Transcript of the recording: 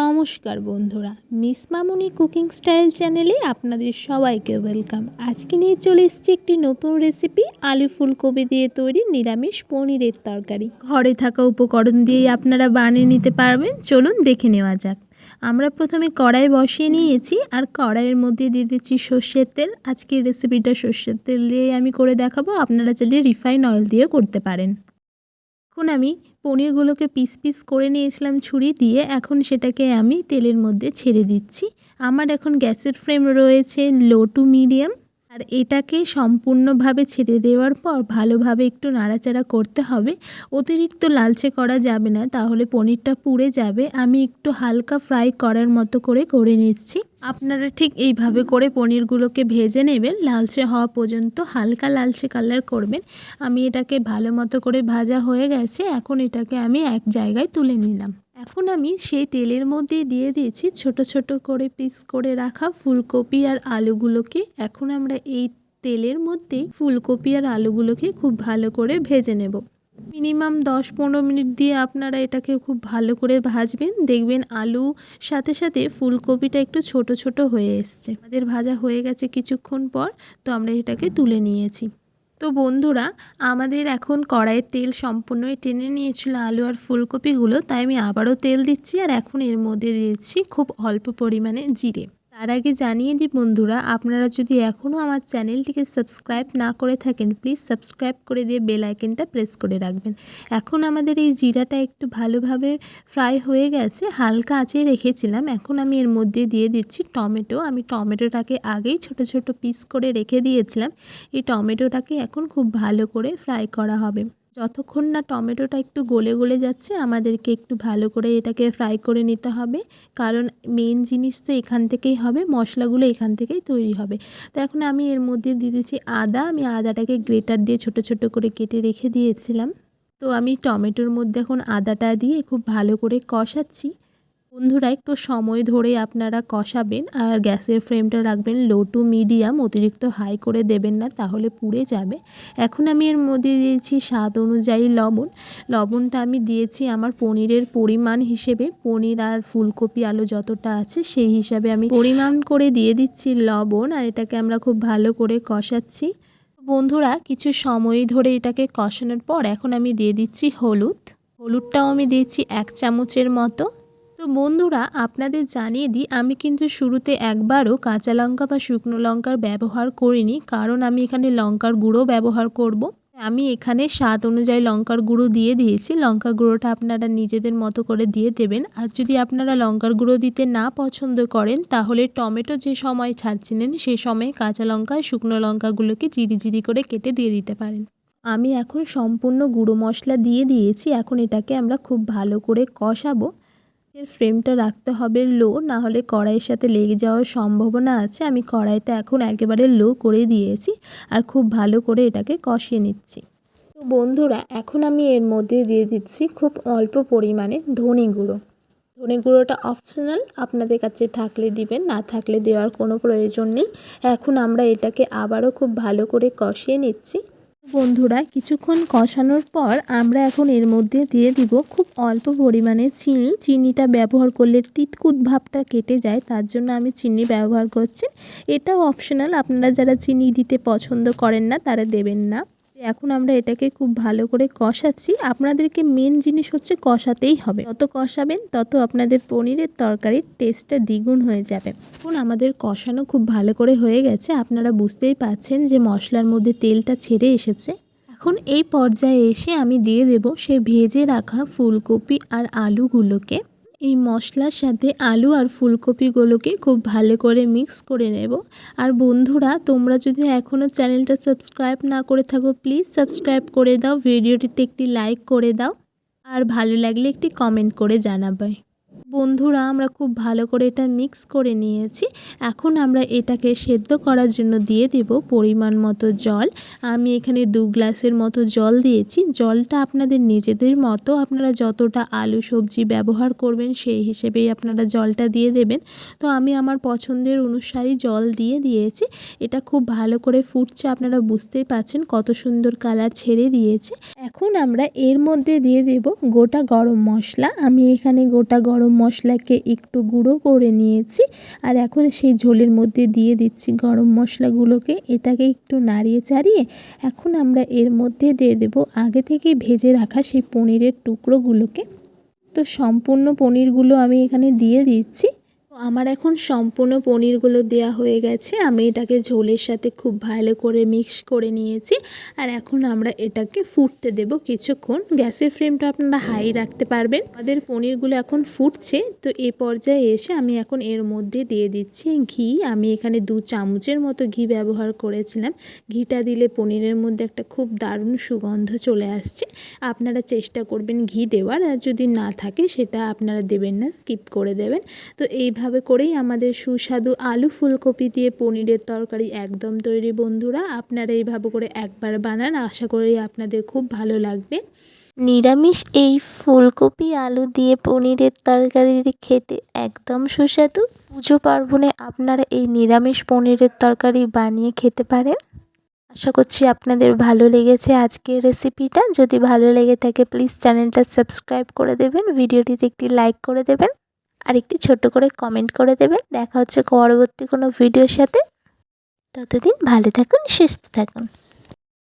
নমস্কার বন্ধুরা, মিস মামুনি cooking style চ্যানেলে আপনাদের সবাইকে ওয়েলকাম। আজকে নিয়ে চলে এসেছি একটি নতুন রেসিপি, আলু ফুলকপি দিয়ে তৈরি নিরামিষ পনিরের তরকারি। ঘরে থাকা উপকরণ দিয়েই আপনারা বানিয়ে নিতে পারবেন, চলুন দেখে নেওয়া যাক। আমরা প্রথমে কড়াই বসিয়ে নিয়েছি, আর কড়াইয়ের মধ্যে দিয়ে দিচ্ছি সর্ষের তেল। আজকের রেসিপিটা সর্ষের তেল দিয়েই আমি করে দেখাবো, আপনারা চাইলে রিফাইন অয়েল দিয়ে করতে পারেন। এখন আমি পনিরগুলোকে পিস পিস করে নিয়েছিলাম ছুরি দিয়ে, এখন সেটাকে আমি তেলের মধ্যে ছেড়ে দিচ্ছি। আমার এখন গ্যাসের ফ্লেম রয়েছে লো টু মিডিয়াম। আর এটাকে সম্পূর্ণভাবে ছেড়ে দেওয়ার পর ভালোভাবে একটু নাড়াচাড়া করতে হবে। অতিরিক্ত লালচে করা যাবে না, তাহলে পনিরটা পুড়ে যাবে। আমি একটু হালকা ফ্রাই করার মতো করে করে নিচ্ছি। আপনারা ঠিক এইভাবে করে পনিরগুলোকে ভেজে নেবেন। লালচে হওয়া পর্যন্ত হালকা লালচে কালার করবেন। আমি এটাকে ভালো মতো করে ভাজা হয়ে গেছে। এখন এটাকে আমি এক জায়গায় তুলে নিলাম। এখন আমি সেই তেলের মধ্যে দিয়ে দিয়েছি ছোট ছোট করে পিস করে রাখা ফুলকপি আর আলুগুলোকে। এখন আমরা এই তেলের মধ্যেই ফুলকপি আর আলুগুলোকে খুব ভালো করে ভেজে নেব। মিনিমাম দশ পনেরো মিনিট দিয়ে আপনারা এটাকে খুব ভালো করে ভাজবেন। দেখবেন আলু সাথে সাথে ফুলকপিটা একটু ছোট ছোট হয়ে এসছে। আমাদের ভাজা হয়ে গেছে কিছুক্ষণ পর, তো আমরা এটাকে তুলে নিয়েছি। তো বন্ধুরা, আমাদের এখন কড়াইয়ের তেল সম্পূর্ণই টেনে নিয়েছিল আলু আর ফুলকপিগুলো, তাই আমি আবারও তেল দিচ্ছি আর এখন এর মধ্যে দিয়েছি খুব অল্প পরিমাণে জিরে। তার আগে জানিয়ে দিই বন্ধুরা, আপনারা যদি এখনও আমার চ্যানেলটিকে সাবস্ক্রাইব না করে থাকেন, প্লিজ সাবস্ক্রাইব করে দিয়ে বেল আইকনটা প্রেস করে রাখবেন। এখন আমাদের এই জিরাটা একটু ভালোভাবে ফ্রাই হয়ে গেছে, হালকা আঁচে রেখেছিলাম। এখন আমি এর মধ্যে দিয়ে দিচ্ছি টমেটো। আমি টমেটোটাকে আগেই ছোট ছোট পিস করে রেখে দিয়েছিলাম। এই টমেটোটাকে এখন খুব ভালো করে ফ্রাই করা হবে। যতক্ষণ না টমেটোটা একটু গলে গলে যাচ্ছে, আমাদেরকে একটু ভালো করে এটাকে ফ্রাই করে নিতে হবে। কারণ মেন জিনিস তো এখান থেকেই হবে, মশলাগুলো এখান থেকেই তৈরি হবে। তো এখন আমি এর মধ্যে দিয়ে দিয়েছি আদা। আমি আদাটাকে গ্রেটার দিয়ে ছোট ছোট করে কেটে রেখে দিয়েছিলাম। তো আমি টমেটোর মধ্যে এখন আদাটা দিয়ে খুব ভালো করে কষাচ্ছি। বন্ধুরা, একটু সময় ধরে আপনারা কষাবেন আর গ্যাসের ফ্লেমটা রাখবেন। লো টু মিডিয়াম, অতিরিক্ত হাই করে দেবেন না, তাহলে পুড়ে যাবে। এখন আমি এর মধ্যে দিয়েছি স্বাদ অনুযায়ী লবণ। লবণটা আমি দিয়েছি আমার পনিরের পরিমাণ হিসেবে। পনির আর ফুলকপি আলু যতটা আছে, সেই হিসাবে আমি পরিমাণ করে দিয়ে দিচ্ছি লবণ আর এটাকে আমরা খুব ভালো করে কষাচ্ছি। বন্ধুরা, কিছু সময় ধরে এটাকে কষানোর পর এখন আমি দিয়ে দিচ্ছি হলুদ। হলুদটাও আমি দিয়েছি এক চামচের মতো। তো বন্ধুরা, আপনাদের জানিয়ে দিই, আমি কিন্তু শুরুতে একবারও কাঁচা লঙ্কা বা শুকনো লঙ্কার ব্যবহার করিনি। কারণ আমি এখানে লঙ্কার গুঁড়ো ব্যবহার করব। আমি এখানে স্বাদ অনুযায়ী লঙ্কার গুঁড়ো দিয়ে দিয়েছি। লঙ্কার গুঁড়োটা আপনারা নিজেদের মতো করে দিয়ে দেবেন। আর যদি আপনারা লঙ্কার গুঁড়ো দিতে না পছন্দ করেন, তাহলে টমেটো যে সময় ছাড়ছিলেন, সে সময় কাঁচা লঙ্কা শুকনো লঙ্কাগুলোকে চিরি চিরি করে কেটে দিয়ে দিতে পারেন। আমি এখন সম্পূর্ণ গুঁড়ো মশলা দিয়ে দিয়েছি। এখন এটাকে আমরা খুব ভালো করে কষাবো। এর ফ্লেমটা রাখতে হবে লো না হলে কড়াইয়ের সাথে লেগে যাওয়ার সম্ভাবনা আছে। আমি কড়াইটা এখন একেবারে লো করে দিয়েছি আর খুব ভালো করে এটাকে কষিয়ে নিচ্ছি। তো বন্ধুরা, এখন আমি এর মধ্যে দিয়ে দিচ্ছি খুব অল্প পরিমাণে ধনে গুঁড়ো। ধনে গুঁড়োটা অপশনাল আপনাদের কাছে থাকলে দিবেন, না থাকলে দেওয়ার কোনো প্রয়োজন নেই। এখন আমরা এটাকে আবারও খুব ভালো করে কষিয়ে নিচ্ছি। বন্ধুরা, কিছুক্ষণ কষানোর পর আমরা এখন এর মধ্যে দিয়ে দিব খুব অল্প পরিমাণে চিনি। চিনিটা ব্যবহার করলে তিতকুত ভাবটা কেটে যায়, তার জন্য আমি চিনি ব্যবহার করছি। এটাও অপশনাল আপনারা যারা চিনি দিতে পছন্দ করেন না, তারা দেবেন না। এখন আমরা এটাকে খুব ভালো করে কষাচ্ছি। আপনাদেরকে মেন জিনিস হচ্ছে কষাতেই হবে। যত কষাবেন, তত আপনাদের পনিরের তরকারির টেস্টটা দ্বিগুণ হয়ে যাবে। এখন আমাদের কষানো খুব ভালো করে হয়ে গেছে। আপনারা বুঝতেই পাচ্ছেন যে মশলার মধ্যে তেলটা ছেড়ে এসেছে। এখন এই পর্যায়ে এসে আমি দিয়ে দেব সেই ভেজে রাখা ফুলকপি আর আলুগুলোকে। এই মশলার সাথে আলু আর ফুলকপিগুলোকে খুব ভালো করে মিক্স করে নেব। আর বন্ধুরা, তোমরা যদি এখনও চ্যানেলটা সাবস্ক্রাইব না করে থাকো, প্লিজ সাবস্ক্রাইব করে দাও, ভিডিওটিতে একটি লাইক করে দাও। আর ভালো লাগলে একটি কমেন্ট করে জানাবে। বন্ধুরা, আমরা খুব ভালো করে এটা মিক্স করে নিয়েছি। এখন আমরা এটাকে সেদ্ধ করার জন্য দিয়ে দেব পরিমাণ মতো জল। আমি এখানে দু গ্লাসের মতো জল দিয়েছি। জলটা আপনাদের নিজেদের মতো আপনারা যতটা আলু সবজি ব্যবহার করবেন, সেই হিসেবেই আপনারা জলটা দিয়ে দেবেন। তো আমি আমার পছন্দের অনুসারী জল দিয়ে দিয়েছি। এটা খুব ভালো করে ফুটছে, আপনারা বুঝতেই পাচ্ছেন কত সুন্দর কালার ছেড়ে দিয়েছে। এখন আমরা এর মধ্যে দিয়ে দেব গোটা গরম মশলা। আমি এখানে গোটা গরম মশলাকে একটু গুঁড়ো করে নিয়েছি। আর এখন সেই ঝোলের মধ্যে দিয়ে দিচ্ছি গরম মশলাগুলোকে। এটাকে একটু নাড়িয়ে চাড়িয়ে এখন আমরা এর মধ্যে দিয়ে দেব। আগে থেকে ভেজে রাখা সেই পনিরের টুকরোগুলোকে। তো সম্পূর্ণ পনিরগুলো আমি এখানে দিয়ে দিচ্ছি। আমার এখন সম্পূর্ণ পনিরগুলো দেওয়া হয়ে গেছে। আমি এটাকে ঝোলের সাথে খুব ভালো করে মিক্স করে নিয়েছি। আর এখন আমরা এটাকে ফুটতে দেব কিছুক্ষণ। গ্যাসের ফ্লেমটা আপনারা হাই রাখতে পারবেন। আমাদের পনিরগুলো এখন ফুটছে। তো এ পর্যায়ে এসে আমি এখন এর মধ্যে দিয়ে দিচ্ছি ঘি। আমি এখানে দু চামচের মতো ঘি ব্যবহার করেছিলাম। ঘিটা দিলে পনিরের মধ্যে একটা খুব দারুণ সুগন্ধ চলে আসছে। আপনারা চেষ্টা করবেন ঘি দেওয়ার। আর যদি না থাকে সেটা আপনারা দেবেন না স্কিপ করে দেবেন। তো এইভাবে করেই আমাদের সুস্বাদু আলু ফুলকপি দিয়ে পনিরের তরকারি একদম তৈরি। বন্ধুরা, আপনারা এইভাবে করে একবার বানান, আশা করি আপনাদের খুব ভালো লাগবে। নিরামিষ এই ফুলকপি আলু দিয়ে পনিরের তরকারি খেতে একদম সুস্বাদু। পুজো পার্বণে আপনারা এই নিরামিষ পনিরের তরকারি বানিয়ে খেতে পারেন। আশা করছি আপনাদের ভালো লেগেছে আজকের রেসিপিটা। যদি ভালো লেগে থাকে প্লিজ চ্যানেলটা সাবস্ক্রাইব করে দেবেন। ভিডিওটিতে একটি লাইক করে দেবেন। আর একটি ছোট করে কমেন্ট করে দেবেন দেখা হচ্ছে পরবর্তী কোনো ভিডিওর সাথে। ততদিন ভালো থাকুন, সুস্থ থাকুন।